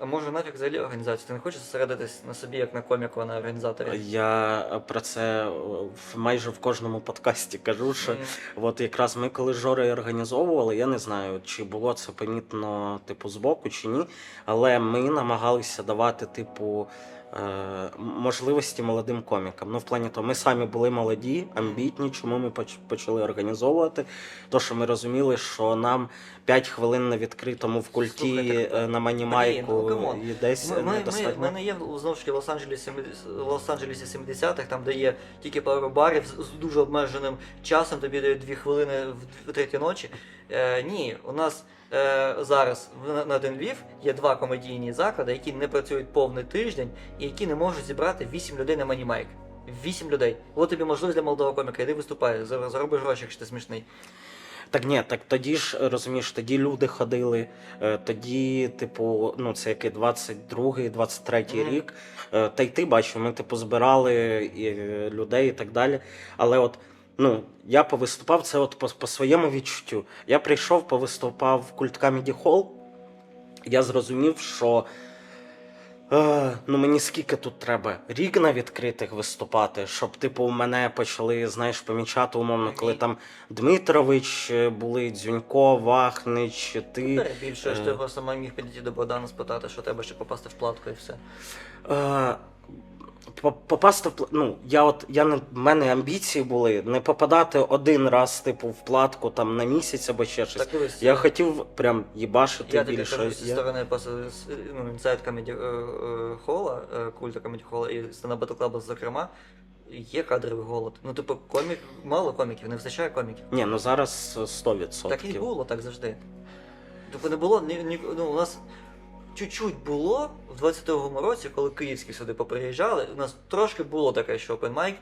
А може нафіг взагалі організацію? Ти не хочеш зосередитись на собі, як на коміку, а на організаторі? Я про це е, в- майже в кожному подкасті кажу, що Мгм. от якраз ми коли з Жорою організовували, я не знаю, чи було це помітно, типу, збоку чи ні, але ми намагалися давати, типу. Е, Можливості молодим комікам. Ну, в плані того, ми самі були молоді, амбітні, чому ми поч- почали організовувати. То, що ми розуміли, що нам 5 хвилин на відкритому в культі Слухайте, е, на манімайку ну, і десь Ми, ми, ми, ми не є знову ж таки в Лос-Анджелесі, Лос-Анджелесі 70-х, там де є тільки пару барів з, дуже обмеженим часом, тобі дають дві хвилини в, в третій ночі. Е, ні, у нас е, зараз на, один Львів є два комедійні заклади, які не працюють повний тиждень і які не можуть зібрати 8 людей на манімайк. 8 людей. От тобі можливість для молодого коміка, іди виступай, зар- зароби гроші, якщо ти смішний. Так ні, так тоді ж розумієш, тоді люди ходили, е, тоді, типу, ну це який 22-й, 23-й Мгм. рік. Е, Та й ти бачив, ми типу збирали і, людей і так далі. Але от ну, я повиступав це от по, по своєму відчуттю. Я прийшов, повиступав в культ Comedy Hall. Я зрозумів, що. Е, ну мені скільки тут треба рік на відкритих виступати, щоб типу мене почали, знаєш, помічати умовно, коли там Дмитрович е, були, Дзюнько, Вахнич, ти. Перебільшуєш, ти е, просто міг підійти до Богдана спитати, що треба ще попасти в платку і все. Е, попасти в пла- ну, я от я не в мене амбіції були не попадати один раз, типу, в платку там на місяць або ще щось. Так дивись, Я хотів прям їбашити Я тобі більше. кажу зі Я- сторони просто з- ну, інсайд комеді хола, е, культу комеді хола і стендап Battle Club, зокрема, є кадровий голод. Ну, типу, комік, мало коміків, не вистачає коміків. Ні, ну зараз е, 100%. Так і було так завжди. Тобто не було ні, ні, ну, у нас чуть-чуть було в 22-му році, коли київські сюди поприїжджали, у нас трошки було таке, що open mic,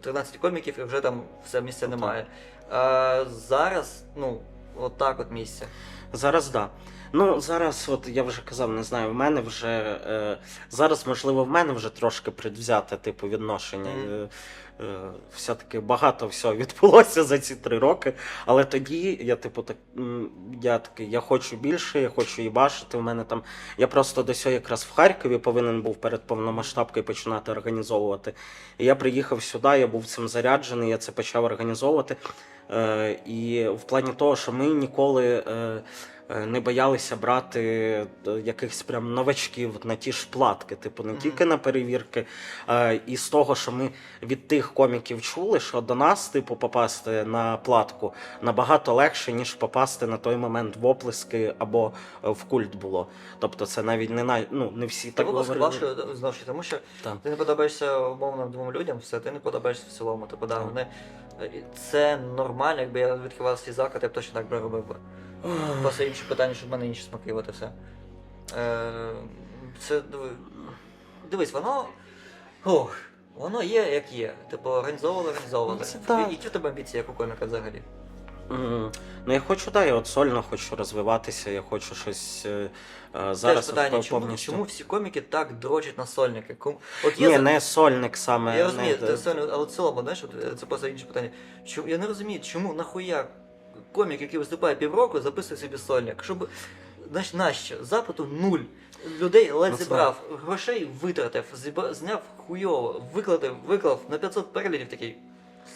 13 коміків і вже там все місця Ну, немає. А зараз, ну, от от місце. Зараз да. Ну зараз, от я вже казав, не знаю, в мене вже е, зараз, можливо, в мене вже трошки предвзяте типу відношення. Мгм. Е, е, все-таки багато всього відбулося за ці три роки. Але тоді я, типу, так я такий, я хочу більше, я хочу їбашити. У мене там. Я просто до цього якраз в Харкові повинен був перед повномасштабкою починати організовувати. І я приїхав сюди, я був цим заряджений, я це почав організовувати. Е, і в плані того, що ми ніколи. Е, не боялися брати е, якихось прям новачків на ті ж платки, типу не тільки на перевірки, е, і з того, що ми від тих коміків чули, що до нас, типу, попасти на платку набагато легше, ніж попасти на той момент в оплески або е, в культ було. Тобто, це навіть не на ну не всі Так так було важко знову ж тому що Так. ти не подобаєшся умовно двом людям, все, ти не подобаєшся в цілому. Типу, да, вони, е, це нормально, якби я відкривав свій заклад, я б точно так би робив би. Просто інше питання, щоб в мене інші смаки, от і все. Е, це дивись, воно. Ох, воно є як є. Типу, організовували, організовували. Ну, це так. І- Які в тебе амбіції, як у коміка взагалі? М, Ну, я хочу, да, я от сольно хочу розвиватися, я хочу щось е, е, зараз Теж питання, пов- чому, повністю. чому всі коміки так дрочать на сольники? Ком- От є Ні, не сольник саме. Я розумію, не, це сольник, але в цілому, знаєш, от, е, це просто інше питання. Чому, я не розумію, чому нахуя комік, який виступає півроку, записує собі сольник? Щоб, знаєш, нащо? Запиту нуль. Людей ледь Ну, зібрав, грошей витратив, зняв хуйово, викладив, виклав на 500 переглядів такий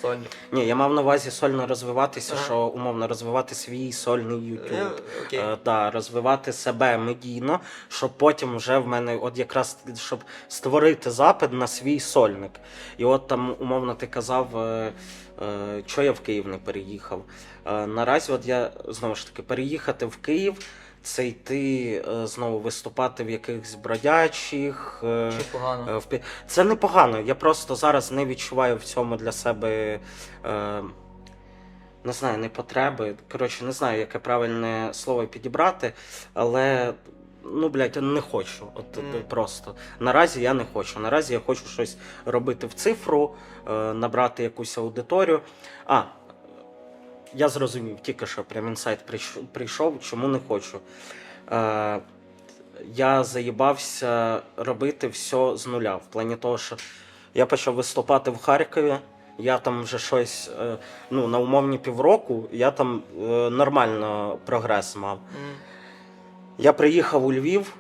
сольник. Ні, я мав на увазі сольно розвиватися, Ага. що умовно розвивати свій сольний Е, YouTube. окей. Е, да, розвивати себе медійно, щоб потім вже в мене, от якраз щоб створити запит на свій сольник. І от там, умовно, ти казав, е, е, що я в Київ не переїхав. Е, наразі, от я знову ж таки переїхати в Київ. Це йти е, знову виступати в якихось бродячих. е, Що погано. Це непогано. Я просто зараз не відчуваю в цьому для себе. Не знаю, не потреби. Коротше, не знаю, яке правильне слово підібрати, але. Ну, блядь, не хочу. От е, просто. Наразі я не хочу. Наразі я хочу щось робити в цифру, набрати якусь аудиторію. А, я зрозумів, тільки що прям інсайт прийшов, чому не хочу. Е, я заїбався робити все з нуля. В плані того, що я почав виступати в Харкові, я там вже щось е, ну, на умовні півроку, я там е, нормально прогрес мав. М. Я приїхав у Львів.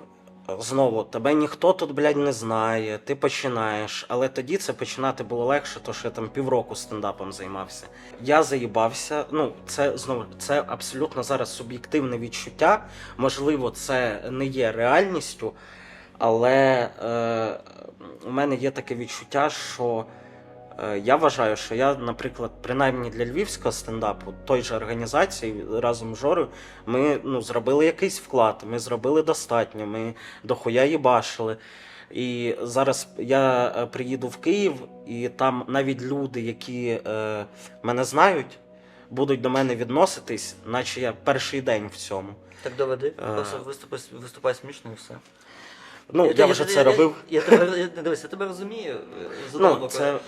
Знову тебе ніхто тут, блядь, не знає, ти починаєш. Але тоді це починати було легше, тому що я там півроку стендапом займався. Я заїбався. Ну, це знову це абсолютно зараз суб'єктивне відчуття. Можливо, це не є реальністю, але е, у мене є таке відчуття, що я вважаю, що я, наприклад, принаймні для львівського стендапу, той же організації разом з Жорою, ми ну, зробили якийсь вклад, ми зробили достатньо, ми дохуя їбашили. І зараз я е, приїду в Київ, і там навіть люди, які е, мене знають, будуть до мене відноситись, наче я перший день в цьому. Так доведи, Е. просто виступай, виступай смішно і все. Ну, я, вже це робив. Я, тебе, я, дивись, я тебе розумію. е, з одного Ну, боку. це,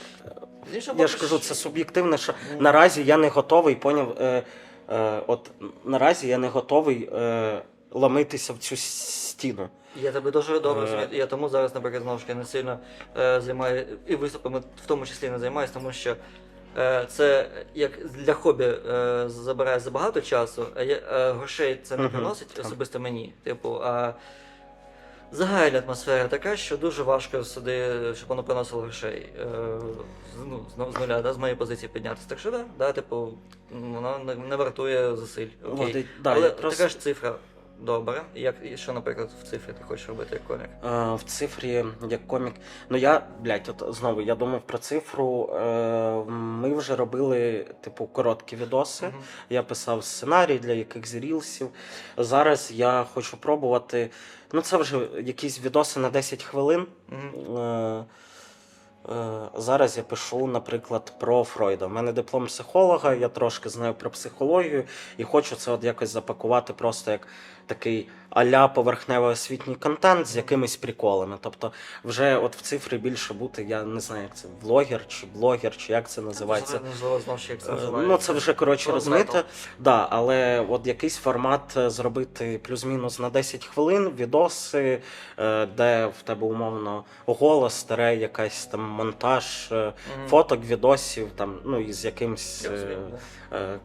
З іншого я ж кажу, це суб'єктивне, що наразі я не готовий, поняв. Е, е, от наразі я не готовий е, ламитися в цю стіну. Я тебе дуже добре Е. розумію. Я тому зараз, наприклад, знову ж таки не сильно е, займаю і виступами в тому числі не займаюся, тому що е, це як для хобі е, забирає забагато часу, а я, е, грошей це не приносить особисто мені. Типу, а загальна атмосфера така, що дуже важко сюди, щоб воно приносило грошей. Е, з- ну, з, з нуля, да, з моєї позиції піднятися. Так що да, да, типу, воно не, не вартує зусиль. Окей. От, і- да, Але я просто- така ж цифра добра. Як, і що, наприклад, в цифрі ти хочеш робити як комік? Е, в цифрі як комік. Ну я, блядь, от знову я думав про цифру. Е, ми вже робили, типу, короткі відоси. Мгм. Я писав сценарій для якихось рілсів. Зараз я хочу пробувати. Ну, це вже якісь відоси на 10 хвилин. Е, е, Зараз я пишу, наприклад, про Фройда. У мене диплом психолога, я трошки знаю про психологію і хочу це от якось запакувати просто як такий аля поверхневий освітній контент з якимись приколами. Тобто, вже от в цифрі більше бути, я не знаю, як це влогер чи блогер, чи як це називається. Е. Ну, це вже коротше розмите. Да, але от якийсь формат е, зробити плюс-мінус на 10 хвилин, відоси, е, де в тебе умовно голос, старе, якась там монтаж фоток, відосів, там, ну і з якимсь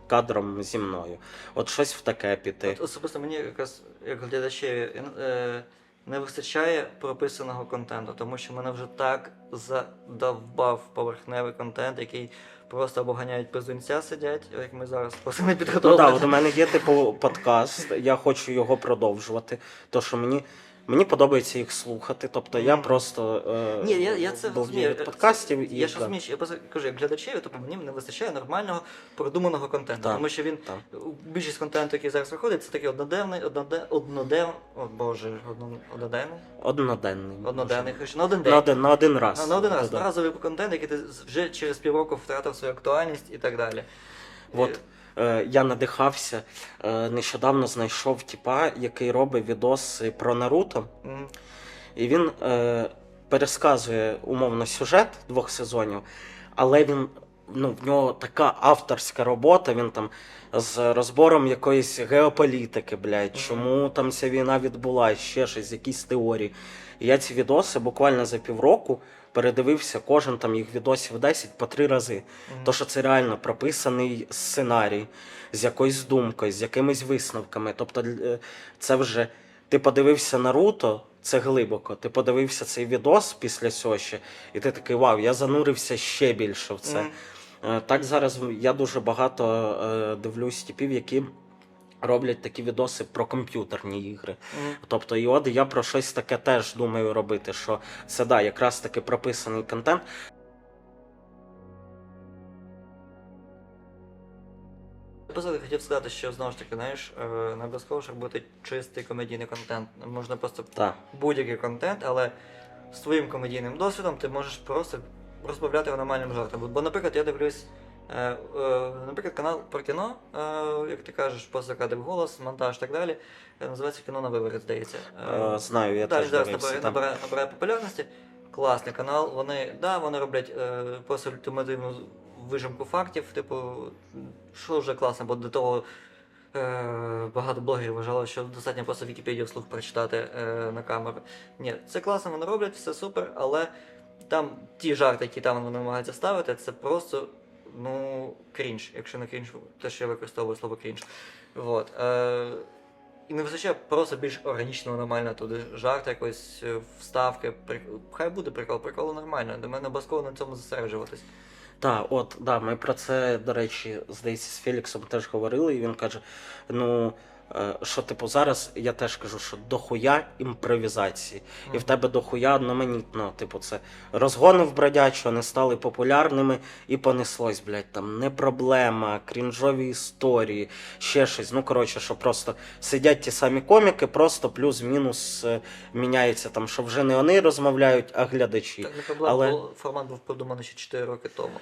кадром зі мною. От щось в таке піти. От особисто мені якраз як глядачеві е, не вистачає прописаного контенту, тому що мене вже так задовбав поверхневий контент, який просто обганяють ганяють пиздунця сидять, як ми зараз просто не Ну так, от у мене є типу подкаст, я хочу його продовжувати. То що мені. Мені подобається їх слухати, тобто я просто е, Ні, я, я це балдію розумію. від подкастів і Я ж да. розумію, що я просто кажу, як глядачеві, тобто мені не вистачає нормального продуманого контенту. Так, Тому що він так. більшість контенту, який зараз виходить, це такий одноденний, одноде, одноден, о боже, одно, одноденний, Одноденний. одноденний, хоч на один день. На один, на один раз. На, на один раз, Да-да. разовий контент, який ти вже через півроку втратив свою актуальність і так далі. От е, я надихався, е, нещодавно знайшов типа, який робить відоси про Наруто, Е, і він е, пересказує умовно сюжет двох сезонів, але він. Ну, в нього така авторська робота, він там з розбором якоїсь геополітики, блядь, чому там ця війна відбулася, ще щось, якісь теорії. І я ці відоси буквально за півроку передивився кожен там їх відосів 10 по три рази. м. То, що це реально прописаний сценарій з якоюсь думкою, з якимись висновками. Тобто, е, це вже ти подивився Наруто, це глибоко. Ти подивився цей відос після цього ще, і ти такий вау, я занурився ще більше в це. Е, Так зараз я дуже багато е, дивлюсь типів, які роблять такі відоси про комп'ютерні ігри. М. Тобто, і от я про щось таке теж думаю робити, що це да, якраз таки прописаний контент. Просто хотів сказати, що знову ж таки, знаєш, е, не обов'язково щоб бути чистий комедійний контент. Можна просто будь-який контент, але з твоїм комедійним досвідом ти можеш просто розбавляти його нормальним жартом. Бо, наприклад, я дивлюсь, наприклад, канал про кіно, е, як ти кажеш, поза кадр голос, монтаж і так далі. е, називається кіно на виворіт, здається. Е, знаю, я теж зараз набирає, набирає, набирає популярності. Класний канал. Вони, да, вони роблять е, просто ультимативну вижимку фактів. Типу, що вже класно, бо до того е, багато блогерів вважало, що достатньо просто Вікіпедію вслух прочитати е, на камеру. Ні, це класно, вони роблять, все супер, але там ті жарти, які там вони намагаються ставити, це просто ну, крінж, якщо не крінж, те, що я використовую слово крінж. Вот. Е, і не вистачає просто більш органічного, нормально туди жарт, якось е, вставки. При... Хай буде прикол, прикол нормально. До мене обов'язково на цьому зосереджуватись. Так, от, да, ми про це, до речі, здається, з Феліксом теж говорили, і він каже: ну, що, типу, зараз я теж кажу, що дохуя імпровізації. І в тебе дохуя одноманітно, типу, це розгони в бродячого, не стали популярними і понеслось, блядь, там не проблема, крінжові історії, ще щось. Ну, коротше, що просто сидять ті самі коміки, просто плюс-мінус е, міняється там, що вже не вони розмовляють, а глядачі. Так, не проблема, але- бо формат був придуманий ще 4 роки тому.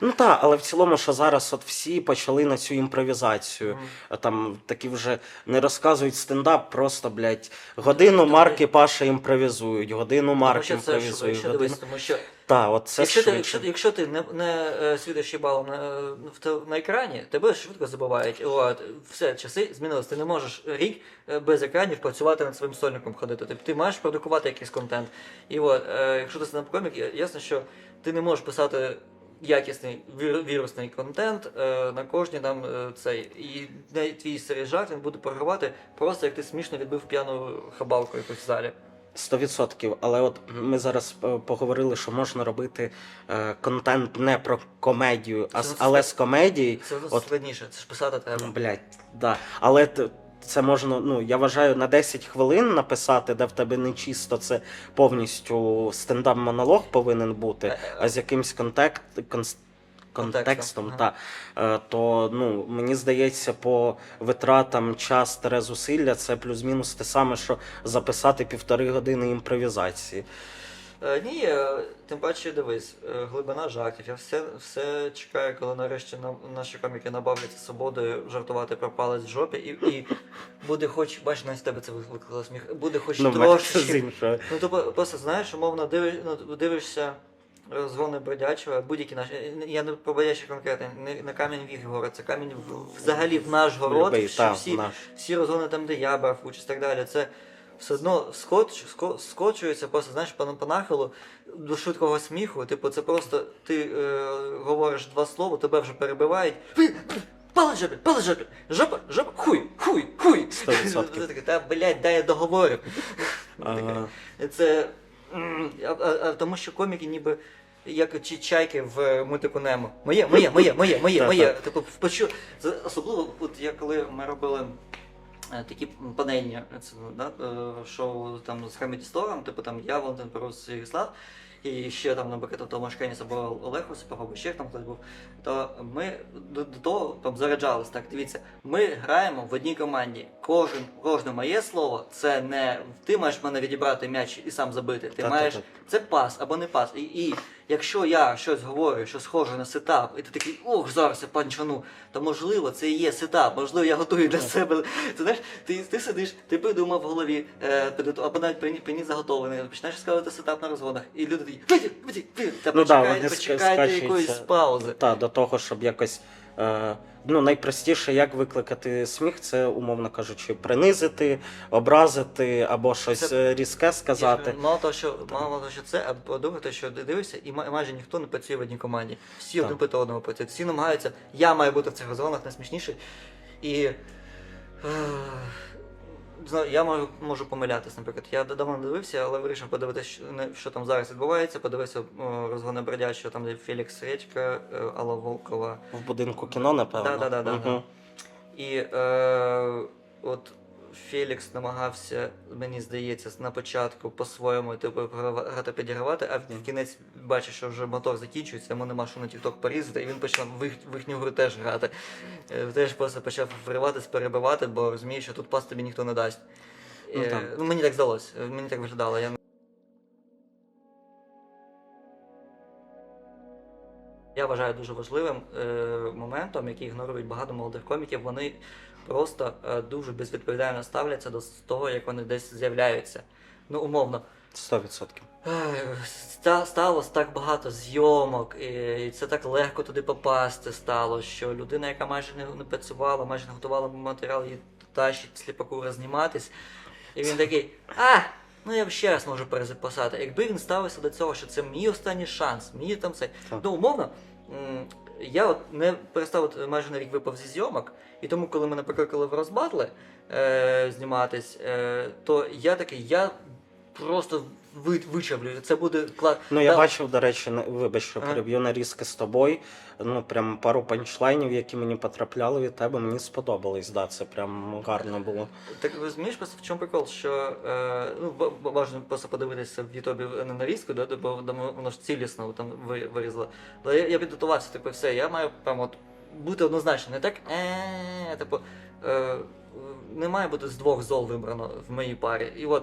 Ну так, але в цілому, що зараз от всі почали на цю імпровізацію. А Там такі вже не розказують стендап, просто, блядь, годину Ну, Марк і Паша імпровізують, годину Тому Марк що це імпровізує. швидше, Годину... дивись, тому що Так, от це якщо, ти, швидше. якщо, якщо ти не, не е, світиш їбалом на, в те- на екрані, тебе швидко забувають. От, все, часи змінились. Ти не можеш рік е, без екранів працювати над своїм сольником ходити. Ти, ти маєш продукувати якийсь контент. І от, е, якщо ти стендап-комік, я- ясно, що ти не можеш писати якісний вір, вірусний контент е, на кожній там е, цей. І на твій серій жарт він буде програвати просто як ти смішно відбив п'яну хабалку якусь в залі. 100%. Але от ми зараз е, поговорили, що можна робити е, контент не про комедію, а, Це але з комедії. Це От- складніше, це ж писати треба. Блять, да. Але це можна, ну я вважаю, на 10 хвилин написати, де в тебе не чисто це повністю стендап-монолог повинен бути, а з якимсь контекст, конс- контекстом, та, е, то ну, мені здається, по витратам час та зусилля це плюс-мінус те саме, що записати півтори години імпровізації. Е, ні, е, тим паче дивись, е, глибина жартів. Я все, все чекаю, коли нарешті нам, наші коміки набавляться свободою жартувати про палець в жопі, і, і буде хоч, бачиш, навіть тебе це викликало сміх, буде хоч Ну, трошечки. Ну, тобто, просто знаєш, умовно дивиш, ну, дивишся розгони бродячого, будь-які наші. Я не про бродячий конкретно, не на камінь в їх город, це камінь в, взагалі в наш город, Любий, що та, всі, наш. всі розгони там, де я брав участь і так далі. Це все одно скоч, ско- скочується, просто знаєш, по, по нахилу до швидкого сміху. Типу, це просто ти е, говориш два слова, тебе вже перебивають. «Ви, жопі, палець жопі, жопа, жопа, хуй, хуй, хуй. Ти такий, Та блядь, дай я договорю. Це а, а, а, тому, що коміки ніби. Як чи чайки в мультику Немо. Моє, моє, моє, моє, моє, моє. Типу, почу... Особливо, от я коли ми робили е, такі панельні це, да, що шоу там з Store, типу там я, Валентин Перус і Слав, і ще там, наприклад, Томаш Кеніс або Олег Осипов, або ще там хтось був, то ми до, до того там заряджались. Так, дивіться, ми граємо в одній команді. Кожен, кожне моє слово це не ти маєш в мене відібрати м'яч і сам забити. Ти Та-та-та. маєш це пас або не пас. І, і якщо я щось говорю, що схоже на сетап, і ти такий, ох, зараз я панчану, то можливо це і є сетап, можливо, я готую для себе. Ти знаєш, ти, ти сидиш, ти придумав в голові, е, або навіть прині- приніс заготовлений, починаєш сказати сетап на розгонах, і люди такі, «Вийди, вийди, вийди». та Ну да, почекай, вони почекайте скачуються. якоїсь паузи. Та, до того, щоб якось. Е, ну, найпростіше, як викликати сміх, це, умовно кажучи, принизити, образити або щось Це- е, різке сказати. Я- Мало того, що мало того, що це, а по-друге, що дивишся, і майже ніхто не працює в одній команді. Всі Так. один проти одного працюють. Всі намагаються, я маю бути в цих розгонах найсмішніший. І. Я можу, можу помилятися, наприклад. Я давно не дивився, але вирішив подивитися, що, що там зараз відбувається. Подивився розгони бродячого, там де Фелікс Речка, е, Алла Волкова. В будинку кіно, напевно. Да-да-да-да. І е, от Фелікс намагався, мені здається, на початку по-своєму типу, грати підігравати, а в кінець бачить, що вже мотор закінчується, йому нема що на тікток порізати, і він почав в, їх, в їхню гру теж грати. Е, Теж просто почав вриватись, перебивати, бо розуміє, що тут пас тобі ніхто не дасть. Ну, Е, ну, мені так здалося, мені так виглядало. Я... Я вважаю дуже важливим е, моментом, який ігнорують багато молодих коміків. Вони просто е, дуже безвідповідально ставляться до того, як вони десь з'являються. Ну, умовно, Сто відсотків. Ех, ста- сталося так багато зйомок, і це так легко туди попасти стало, що людина, яка майже не, не працювала, майже не готувала матеріал, її тащить сліпаку зніматись. І він такий, а, ну я ще раз можу перезаписати. Якби він ставився до цього, що це мій останній шанс, мені там це. Так. Ну, умовно, я от не перестав от майже на рік випав зі зйомок, і тому, коли мене покликали в розбатли е, зніматись, е, то я такий, я просто ви, вичавлю. Це буде клад. Ну, я Да, бачив, до речі, не- вибач, що Ага. переб'ю нарізки з тобою. Ну, прям пару панчлайнів, які мені потрапляли від тебе, мені сподобались. Да, це прям гарно було. Так розумієш, просто в чому прикол, що е, ну, бажано просто подивитися в Ютубі на нарізку, да, бо там воно ж цілісно там ви- вирізало. Але я, я підготувався, типу, все, я маю прям от бути однозначно, не так, е, типу, е, не має бути з двох зол вибрано в моїй парі. І от.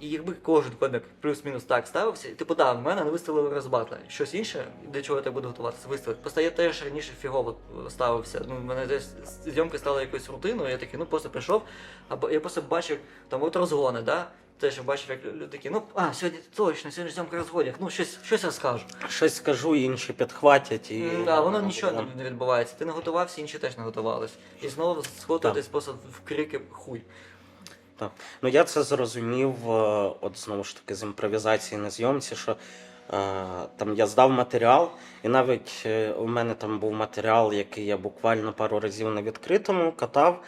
І якби кожен комік плюс-мінус так ставився, типу, да, в мене не виставили розбатли. Щось інше, до чого я буду готуватися, виставити. Просто я теж раніше фігово ставився. Ну, в мене десь зйомки стали якоюсь рутиною, я такий, ну просто прийшов, або я просто бачив там от розгони, да? Теж я бачив, як люди такі, ну, а, сьогодні точно, сьогодні зйомка розгонів, ну щось, щось розкажу. Щось скажу, інші підхватять і. М, А воно нічого не- не відбувається. Ти не готувався, інші теж не готувались. І знову сходитись просто в крики хуй. Так. Ну я це зрозумів, е, от знову ж таки, з імпровізації на зйомці, що е, там я здав матеріал, і навіть е, у мене там був матеріал, який я буквально пару разів на відкритому катав,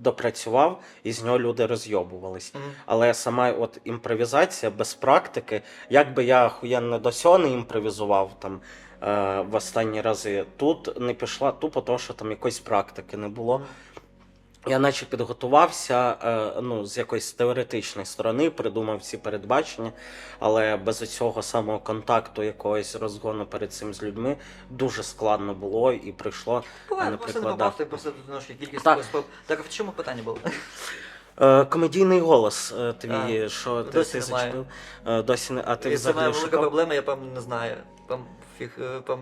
допрацював, і з нього люди розйобувались. Мгм. Але сама от імпровізація без практики, як би я охуєнно до сього не імпровізував там е, в останні рази, тут не пішла тупо того, що там якоїсь практики не було. Я наче підготувався е, ну, з якоїсь теоретичної сторони, придумав ці передбачення, але без цього самого контакту, якогось розгону перед цим з людьми, дуже складно було і прийшло. Буває, не просто не попав, ти просто трошки кількість Так. Так, а в чому питання було? Е, комедійний голос е, твій, А, що ти, досі ти зачепив. Е, досі не. А ти І це моя велика шукав? проблема, я певно не знаю. Пам, фіг, пам...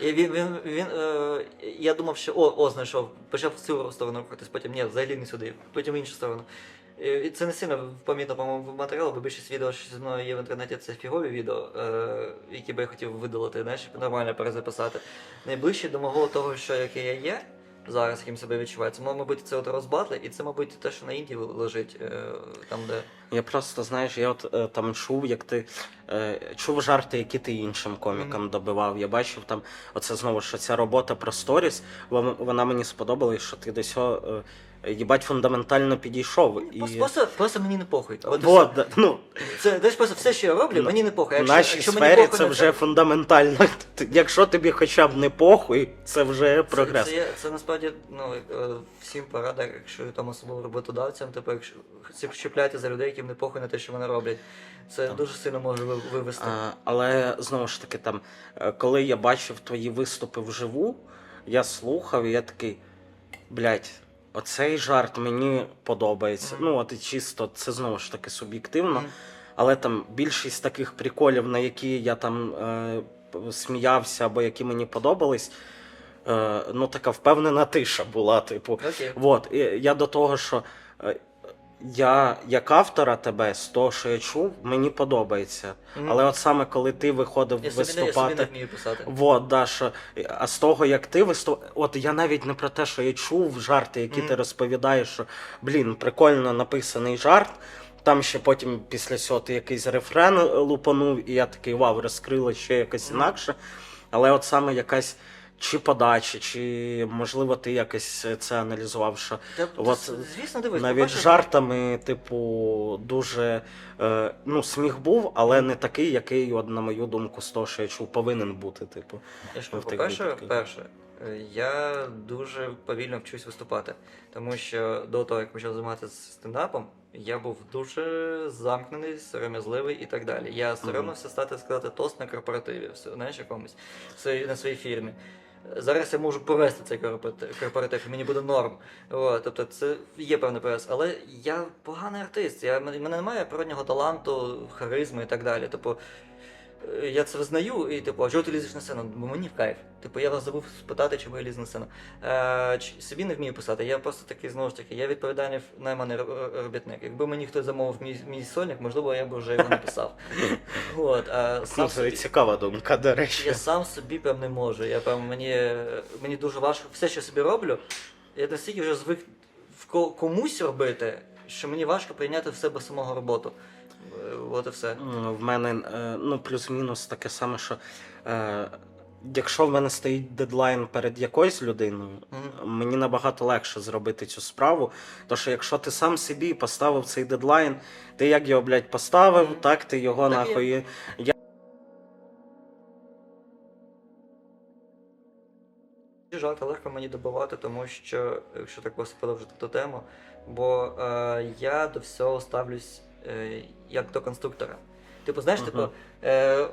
І він, він, він, е, я думав, що о, о, знайшов. Почав в цю сторону рухатись, потім ні, взагалі не сюди, потім в іншу сторону. І це не сильно помітно, по-моєму, матеріалу, бо більшість відео, що зі мною є в інтернеті, це фігові відео, е, які би я хотів видалити, знаєш, нормально перезаписати. Найближче до мого того, що яке я є, зараз, яким себе відчувається. це, мабуть, це от розбатли, і це, мабуть, те, що на Індії лежить, е, там, де. Я просто знаєш, я от е, там чув, як ти е, чув жарти, які ти іншим комікам добивав. Я бачив там, оце знову що ця робота про сторіс, вона, вона мені сподобалась, що ти до цього е, їбать фундаментально підійшов. І... Просто, просто, мені не похуй. От, Вот, все. да, ну, Це десь просто все, що я роблю, мені не похуй. в Якщо, нашій якщо мені сфері похуй це на вже фундаментально. Т- Якщо тобі хоча б не похуй, це вже прогрес. Це, це, є- це насправді ну, е, всім порада, якщо там особливо роботодавцям, типу, якщо ці- чіпляйте за людей, яким не похуй на те, що вони роблять. Це дуже сильно може ви- вивести. А, але знову ж таки, там, е, коли я бачив твої виступи вживу, я слухав, і я такий, блядь, оцей жарт мені подобається. Ну, от і чисто, це знову ж таки суб'єктивно. Але там більшість таких приколів, на які я там е, сміявся або які мені подобались, е, ну така впевнена тиша була, типу. okay. от, і я до того, що е, я як автора тебе з того, що я чув, мені подобається. Мгм. Але от саме коли ти виходив я собі, не, я собі не вмію писати. Вот, да, що, а з того, як ти виступ... От я навіть не про те, що я чув жарти, які Мгм. ти розповідаєш, що блін, прикольно написаний жарт. Там ще потім після цього ти якийсь рефрен лупанув, і я такий вау, розкрило ще якось Мгм. інакше. Але от саме якась чи подача, чи можливо ти якось це аналізував, що Та, от, звісно, дивись, навіть по-перше, жартами, типу, дуже е, ну, сміх був, але не такий, який, от, на мою думку, з того, що я чув, повинен бути. Типу. По-перше, перше, е, я дуже повільно вчусь виступати, тому що до того, як почав займатися стендапом, я був дуже замкнений, сором'язливий і так далі. Я соромився стати сказати тост на корпоративі, все, знаєш, якомусь на своїй фірмі. Зараз я можу провести цей корпоратив, мені буде норм. О, тобто це є певний прогрес. Але я поганий артист. Я, мене немає природнього таланту, харизми і так далі. Тобто, я це визнаю, і типу, а чого ти лізеш на сцену? Бо мені в кайф. Типу, я вас забув спитати, чому я ліз на сцену. Е, чи- собі не вмію писати. Я просто такий знову ж таки, я відповідальний найманий ро- робітник. Якби мені хтось замовив мій, мій сольник, можливо, я б вже його написав. От, а сам Ну, це собі, цікава думка, до речі. я сам собі прям не можу. Я прям мені, мені дуже важко. Все, що собі роблю, я настільки вже звик в ко- комусь робити, що мені важко прийняти в себе самого роботу. Е, От і все. В мене е, ну, плюс-мінус таке саме, що е, якщо в мене стоїть дедлайн перед якоюсь людиною, Мгм. мені набагато легше зробити цю справу. Тому що якщо ти сам собі поставив цей дедлайн, ти як його, блядь, поставив, Мгм. так ти його Так нахуй. Я... Жарти легко мені добивати, тому що, якщо так просто продовжити ту тему, бо е, я до всього ставлюсь е, як до конструктора. Типу, знаєш, Мгм. типу, е, е,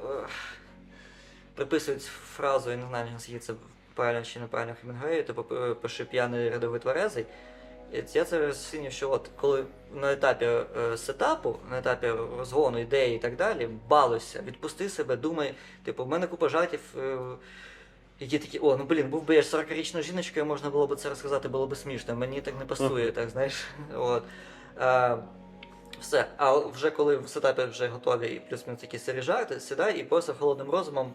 приписують фразу, я не знаю, наскільки це правильно чи неправильно Хемінгуею, типу, е, пиши п'яний рядовий тверезий. Я це розцінюю, що от коли на етапі е, сетапу, на етапі розгону ідеї і так далі, балуйся, відпусти себе, думай, типу, в мене купа жартів. Е, які такі, о, ну блін, був би я 40-річною жіночкою, можна було б це розказати, було б смішно. Мені так не пасує, так знаєш. От. А, все. А вже коли в сетапі вже готові і плюс-мінус якісь сирі жарти, сідай і просто холодним розумом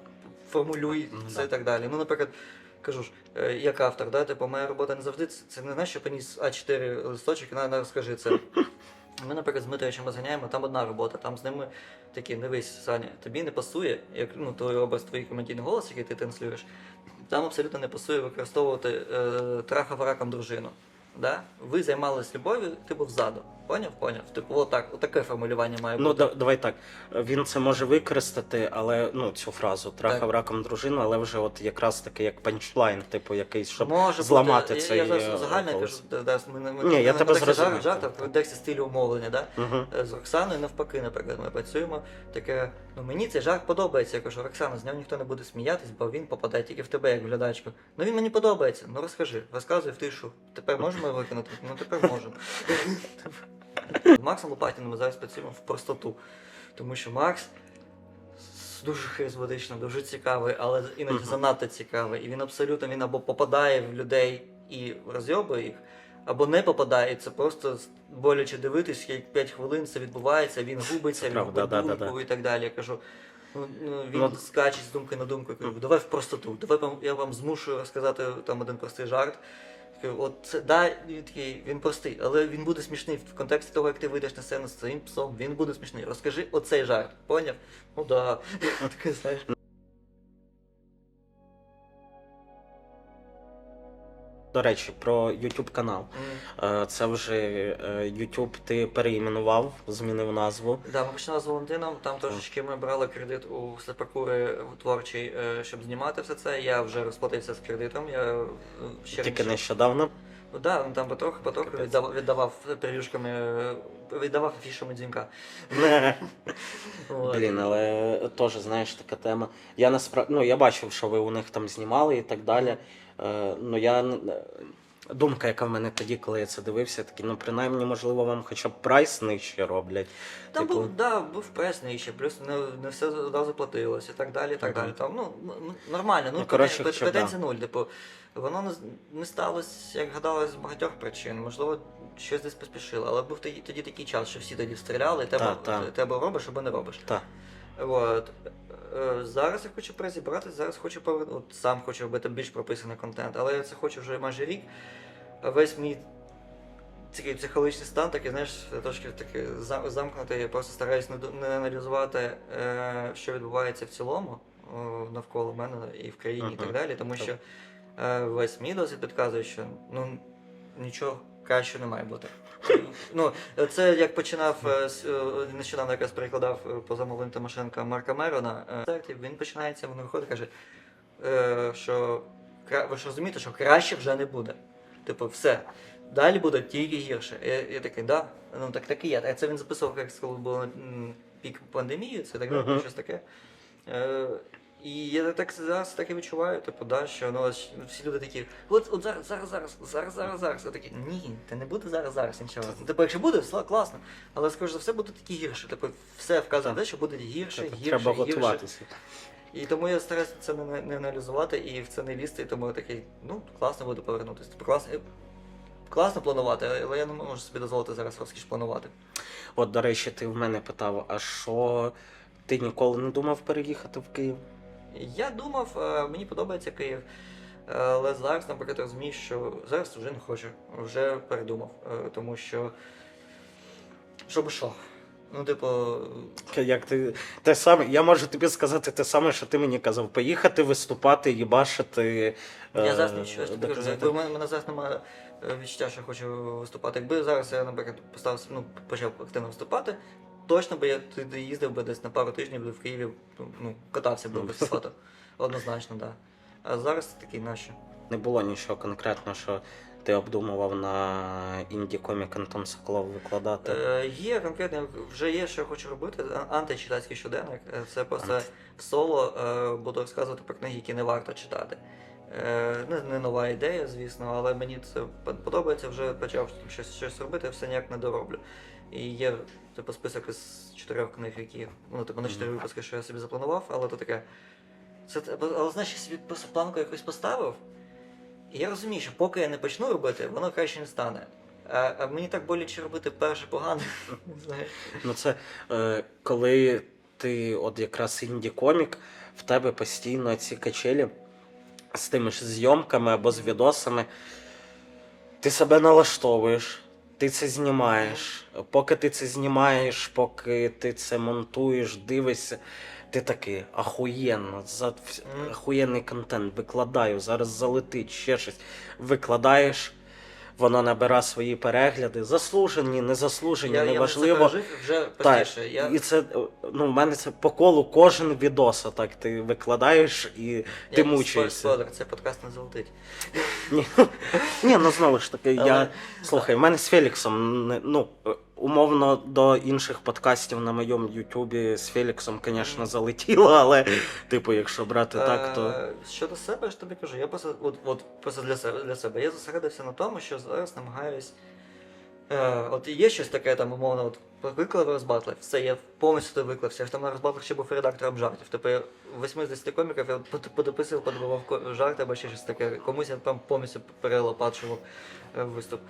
формулюй Ну, це да. і так далі. Ну, наприклад, кажу ж, е, як автор, да, типу, моя робота не завжди це, це не знаєш, що поніс А4 листочок і на, на розкажи це. Ми, наприклад, з Дмитровичем розганяємо, там одна робота, там з ними такі, дивись, Саня, тобі не пасує, як ну, той образ твій комедійний голос, який ти транслюєш, там абсолютно не пасує використовувати е, трахав раком дружину. Да? Ви займались любов'ю, типу взаду. Поняв? Поняв? Типу, отак, отаке формулювання має Ну, бути. да, давай так. Він це може використати, але ну, цю фразу трахав Так. раком дружину, але вже от якраз таки як панчлайн, типу якийсь, щоб Може зламати бути, цей. я, я е, зараз загально кажу, да, да, ми, ми, Ні, я тебе зрозумів. жарт, жарт, в контексті стилю умовлення, да? Е, З Роксаною навпаки, наприклад, ми працюємо. Таке, ну мені цей жарт подобається. Я кажу, Роксана, з нього ніхто не буде сміятись, бо він попадає тільки в тебе, як глядачку. Ну він мені подобається. Ну розкажи, розказуй в тишу. Тепер можемо його виконати? Ну тепер можемо. З Максом Лопатіним ми зараз працюємо в простоту. Тому що Макс дуже харизматично, дуже цікавий, але іноді занадто цікавий. І він абсолютно він або попадає в людей і розйобує їх, або не попадає. Це просто боляче дивитись, як 5 хвилин це відбувається, він губиться, він да, да, думку і так далі. Я кажу. Ну, ну, він Ну, скаче з думки на думку. Я кажу, давай в простоту, давай я вам змушу розказати там один простий жарт. Кажу, От да, він такий, він простий, але він буде смішний в контексті того, як ти вийдеш на сцену з цим псом, він буде смішний. Розкажи оцей жарт, поняв? Ну да. Таке, знаєш. До речі, про YouTube канал. Е, Це вже е, YouTube ти переіменував, змінив назву. Да, ми починали з Валентином, там трошечки ми брали кредит у Слепакури творчий, е, щоб знімати все це. Я вже розплатився з кредитом. Я ще Тільки раніше- нещодавно. Ну да, він там потроху Капець. віддавав, віддавав пелюшками, е, віддавав афішами дзвінка. Блін, але теж знаєш така тема. Я насправді ну я бачив, що ви у них там знімали і так далі. Е, ну я е, думка, яка в мене тоді, коли я це дивився, такі, ну принаймні, можливо, вам хоча б прайс нижче роблять. Там Типу- був, да, був пресний ще, плюс не, не все одразу платилось і так далі. і так Мгм. далі. Там, ну, нормально, ну, Ну, претензій нуль. Типу, воно не, не сталося, як гадалось, з багатьох причин. Можливо, щось десь поспішило, але був тоді, тоді такий час, що всі тоді стріляли, і тебе, Так, так. тебе робиш або не робиш. Так. От. Е, Зараз я хочу розібратися, зараз хочу повернути, от сам хочу робити більш прописаний контент, але я це хочу вже майже рік. Весь мій такий психологічний стан, такий, знаєш, трошки такий зам- замкнутий. Я просто стараюсь не, аналізувати, е, що відбувається в цілому навколо мене і в країні, і так далі, тому що е, весь мій досвід підказує, що ну, нічого краще не має бути. Ну, це як починав е, е, нещодавно якраз перекладав е, по замовленню Тимошенка Марка Мерона. Він починається, він виходить і каже, що ви ж розумієте, що краще вже не буде. Типу, все. Далі буде тільки гірше. Я, я такий, да, ну так так і є. А це він записував, як коли було пік пандемії, це так Мгм. щось таке. І я так зараз так і відчуваю, типу, да, що ну, всі люди такі, от, от зараз, зараз, зараз, зараз, зараз, зараз. Я такий, ні, це не буде зараз, зараз нічого. Типу, якщо буде, все класно. Але скоріш за все буде тільки гірше. Типу, все вказує на те, що буде гірше, гірше, треба гірше. готуватися. І тому я стараюся це не, не аналізувати і в це не лізти, і тому я такий, ну, класно буде повернутися. Типу, класно, е, класно планувати, але я не можу собі дозволити зараз розкіш планувати. От, до речі, ти в мене питав, а що ти ніколи не думав переїхати в Київ? Я думав, е, мені подобається Київ. е, Але зараз, наприклад, розумію, що зараз вже не хочу, вже передумав. е, Тому що. Щоб що? Ну, типу, Як ти те саме, я можу тобі сказати те саме, що ти мені казав. Поїхати, виступати, їбашити. я зараз доказати. Якби в мене, зараз немає відчуття, що хочу виступати. Якби зараз я, наприклад, поставився, ну, почав активно виступати, точно би я туди їздив би десь на пару тижнів би в Києві, ну, катався би без фото. Однозначно, так. Да. А зараз такий нащо? Не було нічого конкретного, що ти обдумував на інді комік Антон Соколов викладати. Е, є конкретно, вже є, що я хочу робити. Античитацький щоденник. Е, Це просто в соло е, буду розказувати про книги, які не варто читати. Е, не, не нова ідея, звісно, але мені це подобається, вже почав щось, щось робити, все ніяк не дороблю. І є типу, список із чотирьох книг, які ну, типу, на чотири випуски, що я собі запланував, але то таке. Це, але знаєш, я собі планку якось поставив. І я розумію, що поки я не почну робити, воно краще не стане. А, а мені так боляче робити перше. Знаєш. Ну це е, коли ти от якраз інді-комік, в тебе постійно ці качелі з тими ж зйомками або з відосами. Ти себе налаштовуєш, ти це знімаєш. Поки ти це знімаєш, поки ти це монтуєш, дивишся, ти такий ахуєнно, за ахуєнний контент викладаю, зараз залетить ще щось. Викладаєш, воно набира свої перегляди, заслужені, незаслужені, Я, неважливо. Я це вже простіше. Я, І це ну, в мене це по колу кожен відоса. так ти викладаєш і ти я мучаєшся. Спойлер, це подкаст не золотить. Ні, Ні, ну знову ж таки, Але- я слухай, в мене з Феліксом ну. Е, Умовно до інших подкастів на моєму Ютубі з Феліксом, звісно, залетіло, але, типу, якщо брати так, то. Е, Щодо себе, я ж тобі кажу, я просто, от, от, просто для себе, для себе. Я зосередився на тому, що зараз намагаюсь. Е, от є щось таке, там, умовно, от виклав розбатлив, все, я повністю то виклався. Я ж там на розбатлах ще був редактором жартів. Тобто я 80 коміків я под- подописував, ко- жарти або ще щось таке. Комусь я там повністю перелопачував е, виступ.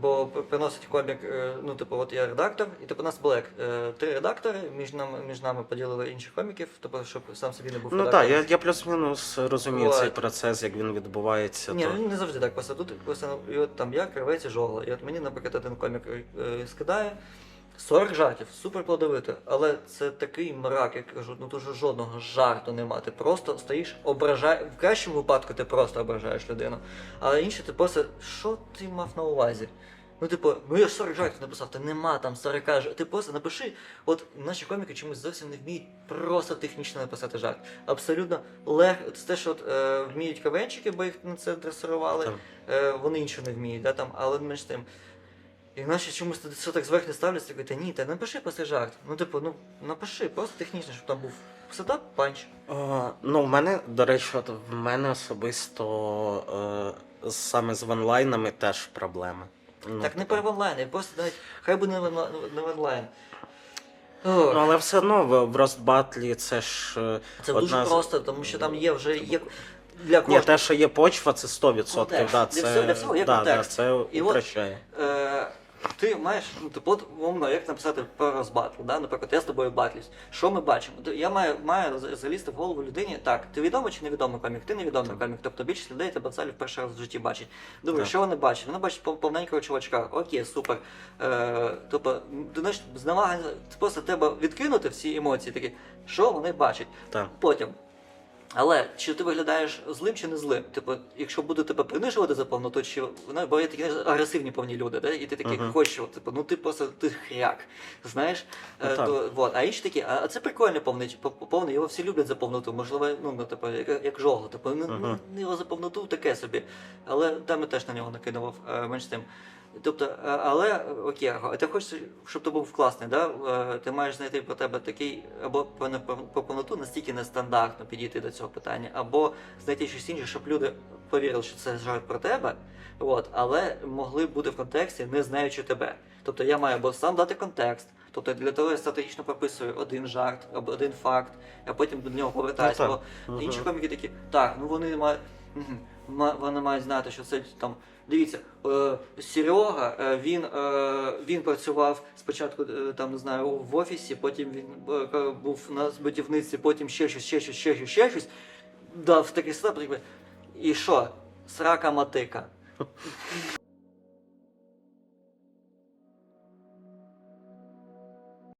Бо приносить комік, е, ну, типу, от я редактор, і типу нас блек. Е, Три редактори, між нами, між нами поділили інших коміків, тобто, щоб сам собі не був Ну так, я, я плюс-мінус розумію цей процес, як він відбувається. Ні, то... ну не завжди так. Просто тут просто і от там я кривець і жогла. І от мені, наприклад, один комік е, скидає 40 жартів, супер плодовито. Але це такий мрак, я кажу, ну дуже жодного жарту нема. Ти просто стоїш, ображаєш. В кращому випадку ти просто ображаєш людину. А інше ти просто, що ти мав на увазі? Ну, типу, ну я ж 40 жартів написав, та нема там 40 жартів. Ти просто напиши, от наші коміки чомусь зовсім не вміють просто технічно написати жарт. Абсолютно легко. Це те, що от, е, вміють кавенчики, бо їх на це дресирували. Е, вони нічого не вміють, да, там, але менш тим. І наші чомусь туди все так зверху ставляться, такий, та ні, та напиши просто жарт. Ну, типу, ну напиши, просто технічно, щоб там був сетап, панч. Е, ну, в мене, до речі, от в мене особисто е, саме з ванлайнами теж проблеми. Ну, так не типу, про онлайн, я просто навіть, хай би не, в онла- не в онлайн. Ну, але все одно в, в Ростбатлі це ж. е, це одна дуже з- просто, тому що там є вже є для Ні, кожного. те, що є почва, це 100%. Контекст. Да, Для це, всього- для всього є да, да, контекст. це І от- упрощає. Е, ти маєш, ну, типу, от, умовно, як написати про розбатл, да? наприклад, я з тобою батлюсь. Що ми бачимо? Я маю, маю залізти в голову людині, так, ти відомий чи невідомий комік? Ти невідомий Так. комік, тобто більшість людей тебе в в перший раз в житті бачить. Думаю, Так. що вони бачать? Вони бачать пов- повненького чувачка. Окей, супер. Е, тобто, ти знаєш, з намагання просто треба відкинути всі емоції, такі, що вони бачать. Так. Потім. Але чи ти виглядаєш злим чи не злим? Типу, якщо буду тебе принижувати за повноту, чи вона бо є такі знаєш, агресивні повні люди, да? і ти такий Мгм. хочеш, от, типу, ну ти просто ти хряк. Знаєш? Ну, Е, то, вот. А інші такі, а, а це прикольний повний, по- повний, його всі люблять за повноту. Можливо, ну, ну типу, як, як жогло. Типу, ну, Мгм. ну, його за повноту таке собі. Але там я теж на нього накидував е, менш тим. Тобто, е, але е, окей, ти хочеш, щоб ти був класний, да? Е, ти маєш знайти про тебе такий, або про повноту настільки нестандартно підійти до цього питання, або знайти щось інше, щоб люди повірили, що це жарт про тебе, от, але могли бути в контексті, не знаючи тебе. Тобто я маю або сам дати контекст. Тобто для того я стратегічно прописую один жарт або один факт, а потім до нього повертаюся. Ну, бо інші коміки такі, так, ну вони мають. ма- Вони мають знати, що це там. Дивіться, е, Серега, е, він, е, він працював спочатку там, не знаю, в офісі, потім він був на будівництві, потім ще щось, ще щось, ще щось, ще щось. Дав такий степ, і що? Срака матика.